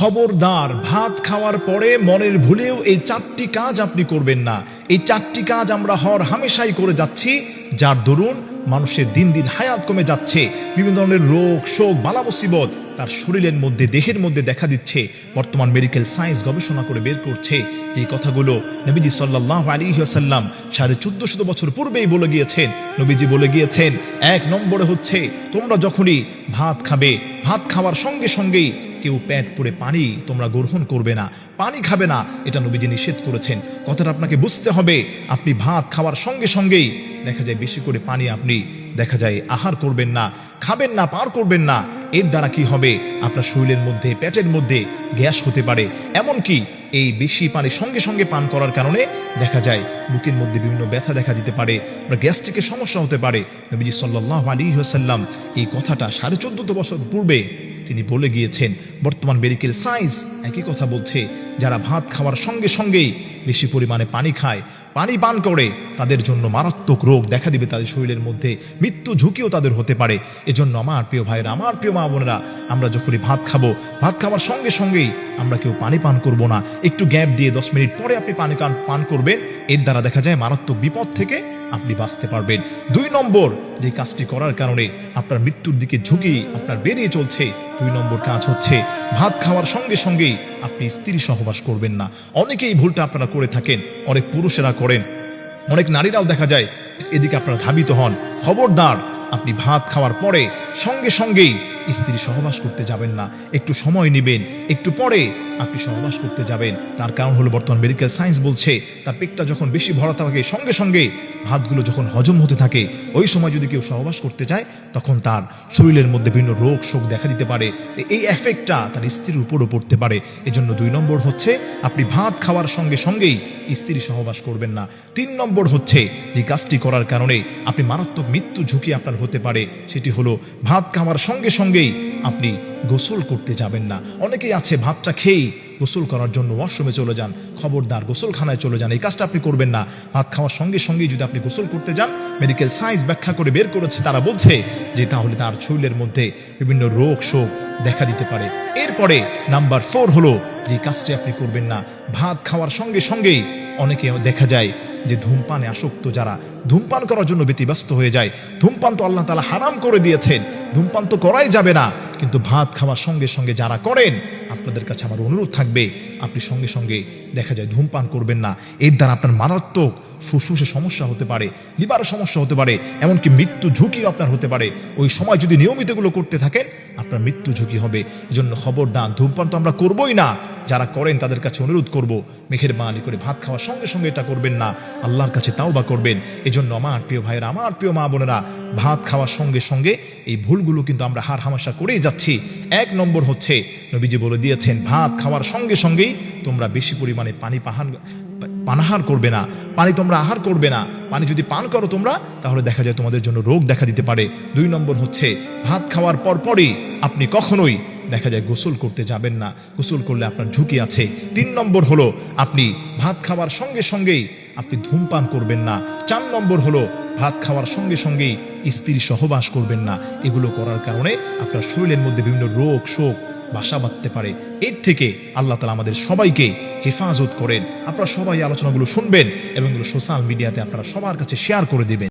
খবরদার, ভাত খাওয়ার পরে মনের ভুলেও এই চারটি কাজ আপনি করবেন না। এই চারটি কাজ আমরা হর হামেশাই করে যাচ্ছি, যার দরুন মানুষের দিন দিন হায়াত কমে যাচ্ছে। বিভিন্ন ধরনের রোগ, শোক বালা মুসিবত তার শরীরের মধ্যে, দেহের মধ্যে দেখা দিচ্ছে, বর্তমান মেডিকেল সায়েন্স গবেষণা করে বের করছে যে কথাগুলো নবীজি সাল্লাহ আলী সাল্লাম সাড়ে চোদ্দশত বছর পূর্বেই বলে গিয়েছেন। নবীজি বলে গিয়েছেন, এক নম্বরে হচ্ছে, তোমরা যখনই ভাত খাবে, ভাত খাওয়ার সঙ্গে সঙ্গেই কেউ পেট পরে পানি তোমরা গ্রহণ করবে না, পানি খাবে না, এটা নবীজি নিষেধ করেছেন। কথাটা আপনাকে বুঝতে হবে, আপনি ভাত খাওয়ার সঙ্গে সঙ্গেই দেখা যায় বেশি করে পানি আপনি দেখা যায় আহার করবেন না, খাবেন না, পার করবেন না এর দ্বারা কি হবে? আপনার শরীরের মধ্যে, পেটের মধ্যে গ্যাস হতে পারে। এমনকি এই বেশি পানি সঙ্গে সঙ্গে পান করার কারণে দেখা যায়, বুকের মধ্যে বিভিন্ন ব্যথা দেখা দিতে পারে বা গ্যাস্ট্রিকের সমস্যা হতে পারে। নবীজি সাল্লাহ আলী সাল্লাম এই কথাটা সাড়ে চোদ্দ বছর পূর্বে তিনি বলে গিয়েছেন, বর্তমান মেডিকেল সায়েন্স একই কথা বলছে যারা ভাত খাওয়ার সঙ্গে সঙ্গেই বেশি পরিমাণে পানি খায়, পানি পান করে তাদের জন্য মারাত্মক রোগ দেখা দিবে তাদের শরীরের মধ্যে। মৃত্যু ঝুঁকিও তাদের হতে পারে। এজন্য আমার প্রিয় ভাইয়েরা, আমার প্রিয় মা বোনেরা, আমরা যখনই ভাত খাব, ভাত খাওয়ার সঙ্গে সঙ্গেই আমরা কেউ পানি পান করব না। একটু গ্যাপ দিয়ে দশ মিনিট পরে আপনি পানি পান করবেন। এর দ্বারা দেখা যায় মারাত্মক বিপদ থেকে আপনি বাঁচতে পারবেন। দুই নম্বর, যে কাজটি করার কারণে আপনার মৃত্যুর দিকে ঝুঁকি আপনার বেরিয়ে চলছে। দুই নম্বর কাজ হচ্ছে, ভাত খাওয়ার সঙ্গে সঙ্গেই আপনি স্ত্রী সহবাস করবেন না। অনেকেই ভুলটা আপনারা করে থাকেন, অনেক পুরুষেরা করেন। অনেক নারীরাও দেখা যায় এদিকে আপনারা ধাবিত হন। খবরদার, আপনি ভাত খাওয়ার পরে সঙ্গে সঙ্গেই স্ত্রী সহবাস করতে যাবেন না। একটু সময় নেবেন, একটু পরে আপনি সহবাস করতে যাবেন। তার কারণ হলো বর্তমান মেডিকেল সায়েন্স বলছে, তার পেটটা যখন বেশি ভরা থাকে, সঙ্গে সঙ্গে ভাতগুলো যখন হজম হতে থাকে, ওই সময় যদি কেউ সহবাস করতে চায়, তখন তার শরীরের মধ্যে বিভিন্ন রোগ শোক দেখা দিতে পারে। এই এফেক্টটা তার স্ত্রীর উপরও পড়তে পারে। এজন্য দুই নম্বর হচ্ছে, আপনি ভাত খাওয়ার সঙ্গে সঙ্গেই স্ত্রী সহবাস করবেন না। তিন নম্বর হচ্ছে, যে কাজটি করার কারণে আপনি মারাত্মক মৃত্যু ঝুঁকি আপনার হতে পারে, সেটি হলো ভাত খাওয়ার সঙ্গে সঙ্গে সঙ্গেই আপনি গোসল করতে যাবেন না। অনেকেই আছে, ভাতটা খেয়েই গোসল করার জন্য ওয়াশরুমে চলে যান, খবরদার গোসলখানায় চলে যান, এই কাজটা আপনি করবেন না। ভাত খাওয়ার সঙ্গে সঙ্গেই যদি আপনি গোসল করতে যান মেডিকেল সায়েন্স ব্যাখ্যা করে বের করেছে, তারা বলছে যে তাহলে তার শরীরের মধ্যে বিভিন্ন রোগ শোক দেখা দিতে পারে। এরপরে নাম্বার ফোর হলো যে কাজটি আপনি করবেন না। ভাত খাওয়ার সঙ্গে সঙ্গেই অনেকে দেখা যায় যে ধূমপানে আসক্ত যারা, ধূমপান করার জন্য ব্যতিব্যস্ত হয়ে যায়। ধূমপান তো আল্লাহ তালা হারাম করে দিয়েছেন। ধূমপান তো করাই যাবে না। কিন্তু ভাত খাওয়ার সঙ্গে সঙ্গে যারা করেন, আপনাদের কাছে আমার অনুরোধ থাকবে, আপনি সঙ্গে সঙ্গে দেখা যায় ধূমপান করবেন না। এর দ্বারা আপনার মারাত্মক ফুসফুসে সমস্যা হতে পারে লিভারের সমস্যা হতে পারে, এমনকি মৃত্যু ঝুঁকিও আপনার হতে পারে। ওই সময় যদি নিয়মিত এগুলো করতে থাকেন, আপনার মৃত্যু ঝুঁকি হবে। এজন্য খবরদান ধূমপান তো আমরা করবই না। যারা করেন, তাদের কাছে অনুরোধ করব মেঘের মানি করে ভাত খাওয়ার সঙ্গে সঙ্গে এটা করবেন না। আল্লাহর কাছে তাও বা করবেন। এজন্য আমার প্রিয় ভাইয়েরা, আমার প্রিয় মা বোনেরা ভাত খাওয়ার সঙ্গে সঙ্গে এই ভুলগুলো কিন্তু আমরা হার হামাশা করেই যাচ্ছি। এক নম্বর হচ্ছে, নবীজি বলে দিয়েছেন, ভাত খাওয়ার সঙ্গে সঙ্গেই তোমরা বেশি পরিমাণে পানি পাহান, পানাহার করবে না। পানি তোমরা আহার করবে না। পানি যদি পান করো তোমরা, তাহলে দেখা যায় তোমাদের জন্য রোগ দেখা দিতে পারে। দুই নম্বর হচ্ছে, ভাত খাওয়ার পরপরই আপনি কখনোই দেখা যায় গোসল করতে যাবেন না। গোসল করলে আপনার ঝুঁকি আছে। তিন নম্বর হলো, আপনি ভাত খাওয়ার সঙ্গে সঙ্গেই আপনি ধূমপান করবেন না। চার নম্বর হলো, ভাত খাওয়ার সঙ্গে সঙ্গেই স্ত্রী সহবাস করবেন না। এগুলো করার কারণে আপনার শরীরের মধ্যে বিভিন্ন রোগ, শোক, বাসা বাঁধতে পারে। এর থেকে আল্লাহ তালা আমাদের সবাইকে হেফাজত করেন। আপনারা সবাই আলোচনাগুলো শুনবেন এবং এগুলো সোশ্যাল মিডিয়াতে আপনারা সবার কাছে শেয়ার করে দিবেন।